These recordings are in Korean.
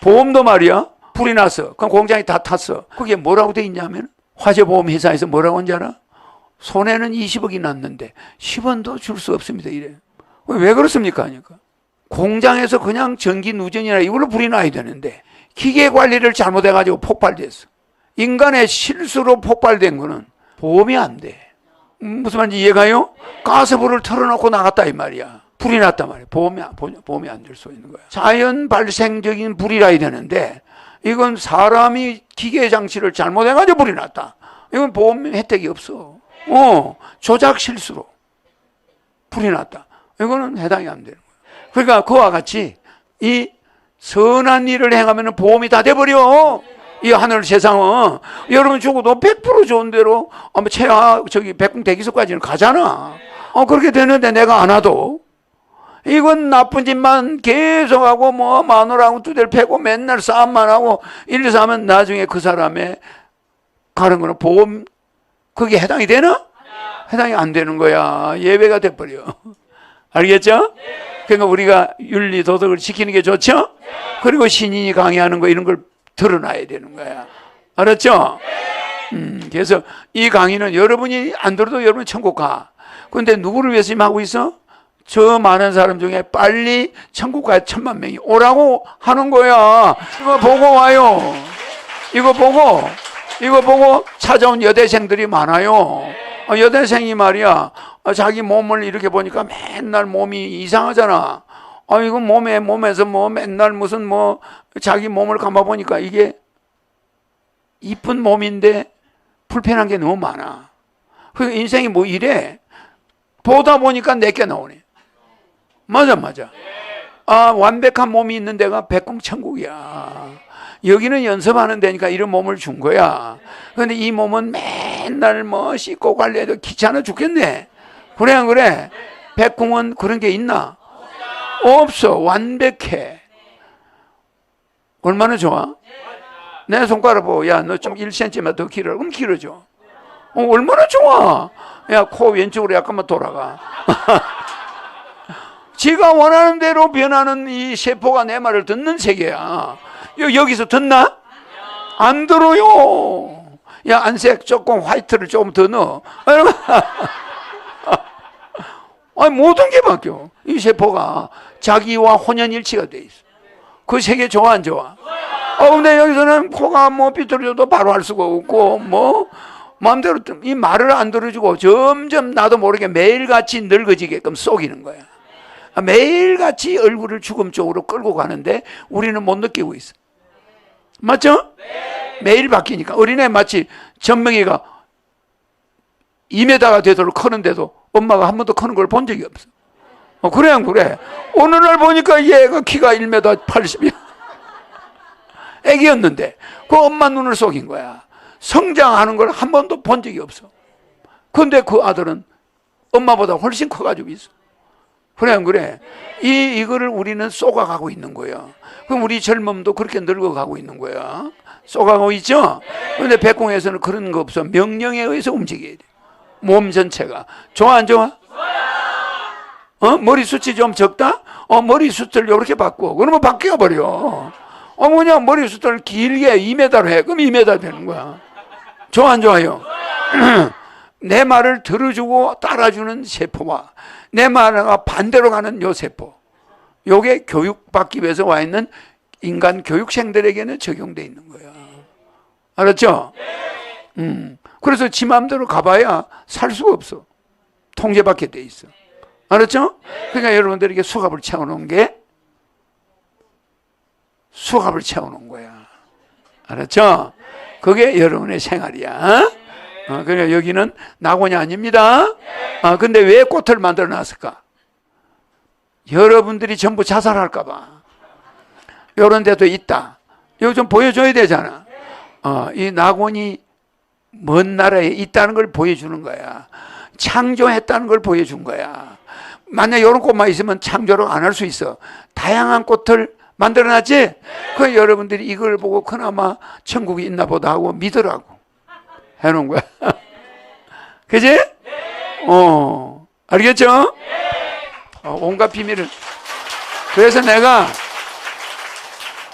보험도 말이야. 불이 났어. 그럼 공장이 다 탔어. 거기에 뭐라고 돼 있냐면 화재보험 회사에서 뭐라고 한지 알아? 손해는 20억이 났는데 10원도 줄 수 없습니다. 이래. 왜 그렇습니까? 하니까. 공장에서 그냥 전기 누전이나 이걸로 불이 나야 되는데 기계 관리를 잘못해가지고 폭발됐어. 인간의 실수로 폭발된 거는 보험이 안 돼. 음, 무슨 말인지 이해가요? 가스불을 털어놓고 나갔다 이 말이야. 불이 났단 말이야. 보험이, 보험이 안 될 수 있는 거야. 자연 발생적인 불이라야 되는데 이건 사람이 기계 장치를 잘못해가지고 불이 났다. 이건 보험 혜택이 없어. 어, 조작 실수로 불이 났다. 이거는 해당이 안 되는 거야. 그러니까 그와 같이 이 선한 일을 행하면 보험이 다 돼버려. 이 하늘 세상은 여러분 죽어도 100% 좋은 대로 아마 최하 저기 백궁 대기소까지는 가잖아. 어 그렇게 되는데 내가 안 와도 이건 나쁜 짓만 계속 하고 뭐 마누라하고 두대를 패고 맨날 싸움만 하고 이래서 하면 나중에 그 사람의 가는 거는 보험 그게 해당이 되나? 해당이 안 되는 거야. 예외가 돼버려. 알겠죠? 그러니까 우리가 윤리 도덕을 지키는 게 좋죠? 그리고 신인이 강의하는 거 이런 걸 드러나야 되는 거야. 알았죠? 음, 그래서 이 강의는 여러분이 안 들어도 여러분 천국 가. 근데 누구를 위해서 지금 하고 있어? 저 많은 사람 중에 빨리 천국 가야 천만 명이 오라고 하는 거야. 이거 보고 와요. 이거 보고, 이거 보고 찾아온 여대생들이 많아요. 어, 여대생이 말이야. 어, 자기 몸을 이렇게 보니까 맨날 몸이 이상하잖아. 아, 이거 몸에, 몸에서 뭐 맨날 무슨 뭐 자기 몸을 감아 보니까 이게 이쁜 몸인데 불편한 게 너무 많아. 그 인생이 뭐 이래? 보다 보니까 내게 나오네. 맞아, 맞아. 아, 완벽한 몸이 있는 데가 백궁천국이야. 여기는 연습하는 데니까 이런 몸을 준 거야. 근데 이 몸은 맨날 뭐 씻고 관리해도 귀찮아 죽겠네. 그래, 안 그래? 백궁은 그런 게 있나? 없어. 완벽해. 얼마나 좋아? 내 손가락 보고, 야, 너 좀 1cm만 더 길어. 그럼 길어져. 어, 얼마나 좋아. 야, 코 왼쪽으로 약간만 돌아가. 지가 원하는 대로 변하는 이 세포가 내 말을 듣는 세계야. 여, 여기서 듣나? 안 들어요. 야, 안색 조금 화이트를 조금 더 넣어. 아니, 모든 게 바뀌어. 이 세포가 자기와 혼연일치가 돼 있어. 그 세계 좋아, 안 좋아? 어, 근데 여기서는 코가 뭐 삐뚤어져도 바로 할 수가 없고, 뭐, 마음대로 이 말을 안 들어주고 점점 나도 모르게 매일같이 늙어지게끔 속이는 거야. 매일같이 얼굴을 죽음 쪽으로 끌고 가는데 우리는 못 느끼고 있어. 맞죠? 매일 바뀌니까. 어린애 마치 전명이가 2m가 되도록 크는데도 엄마가 한 번도 크는 걸 본 적이 없어. 어, 그래, 안 그래? 어느 날 보니까 얘가 키가 1m 80이야. 애기였는데, 그 엄마 눈을 속인 거야. 성장하는 걸 한 번도 본 적이 없어. 근데 그 아들은 엄마보다 훨씬 커가지고 있어. 그래, 안 그래? 이, 이거를 우리는 쏘가가고 있는 거야. 그럼 우리 젊음도 그렇게 늙어가고 있는 거야. 쏘가고 있죠? 근데 백공에서는 그런 거 없어. 명령에 의해서 움직여야 돼. 몸 전체가. 좋아, 안 좋아? 어? 머리 숱이 좀 적다? 어, 머리 숱을 이렇게 바꿔. 그러면 바뀌어 버려. 어, 뭐냐, 머리 숱을 길게 2m로 해. 그럼 2m 되는 거야. 좋아, 안 좋아요? 내 말을 들어주고 따라주는 세포와 내 말과 반대로 가는 요 세포. 요게 교육받기 위해서 와 있는 인간 교육생들에게는 적용돼 있는 거야. 알았죠? 음. 그래서 지 마음대로 가봐야 살 수가 없어. 통제받게 돼 있어. 알았죠? 그러니까 여러분들에게 수갑을 채워놓은 게 수갑을 채워놓은 거야. 알았죠? 그게 여러분의 생활이야. 어, 그러니까 여기는 낙원이 아닙니다. 아, 근데 왜 꽃을 만들어 놨을까? 여러분들이 전부 자살할까봐. 이런 데도 있다. 이거 좀 보여줘야 되잖아. 어, 이 낙원이 먼 나라에 있다는 걸 보여주는 거야. 창조했다는 걸 보여준 거야. 만약 이런 꽃만 있으면 창조를 안 할 수 있어. 다양한 꽃을 만들어놨지? 그 여러분들이 이걸 보고 그나마 천국이 있나 보다 하고 믿으라고 해놓은 거야. 그지? 어, 알겠죠? 어, 온갖 비밀을. 그래서 내가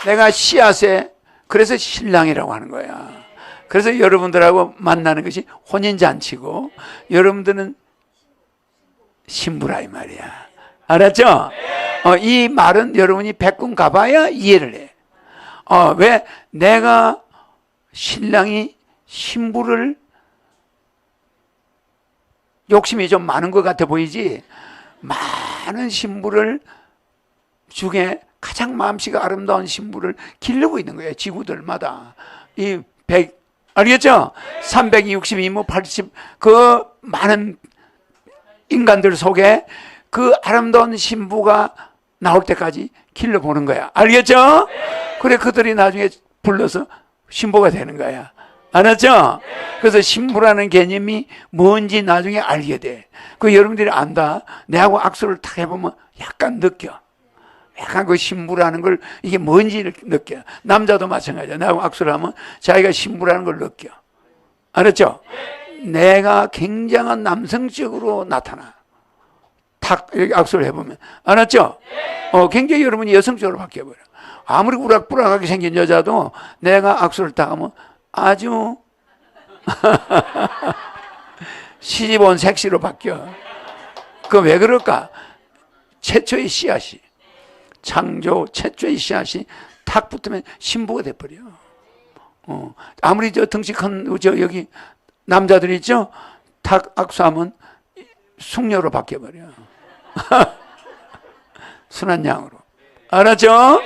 내가 씨앗에 그래서 신랑이라고 하는 거야. 그래서 여러분들하고 만나는 것이 혼인잔치고 여러분들은 신부라 이 말이야. 알았죠? 어, 이 말은 여러분이 백군 가봐야 이해를 해. 어, 왜 내가 신랑이 신부를 욕심이 좀 많은 것 같아 보이지? 많은 신부를 중에 가장 마음씨가 아름다운 신부를 기르고 있는 거예요. 지구들마다. 이 100, 알겠죠? 362, 뭐 80, 그 많은 인간들 속에 그 아름다운 신부가 나올 때까지 길러보는 거야. 알겠죠? 그래, 그들이 나중에 불러서 신부가 되는 거야. 알았죠? 그래서 신부라는 개념이 뭔지 나중에 알게 돼. 그 여러분들이 안다. 내하고 악수를 탁 해보면 약간 느껴. 약간 그 신부라는 걸 이게 뭔지를 느껴. 남자도 마찬가지야. 나하고 악수를 하면 자기가 신부라는 걸 느껴. 알았죠? 내가 굉장한 남성적으로 나타나. 탁 이렇게 악수를 해보면 알았죠? 어, 굉장히 여러분이 여성적으로 바뀌어버려. 아무리 우락부락하게 생긴 여자도 내가 악수를 딱 하면 아주 시집 온 섹시로 바뀌어. 그 왜 그럴까? 최초의 씨앗이 창조 최초의 씨앗이 탁 붙으면 신부가 돼버려. 어, 아무리 저큰저 여기 남자들 있죠? 탁 악수하면 숙녀로 바뀌어버려. 순한 양으로. 알았죠?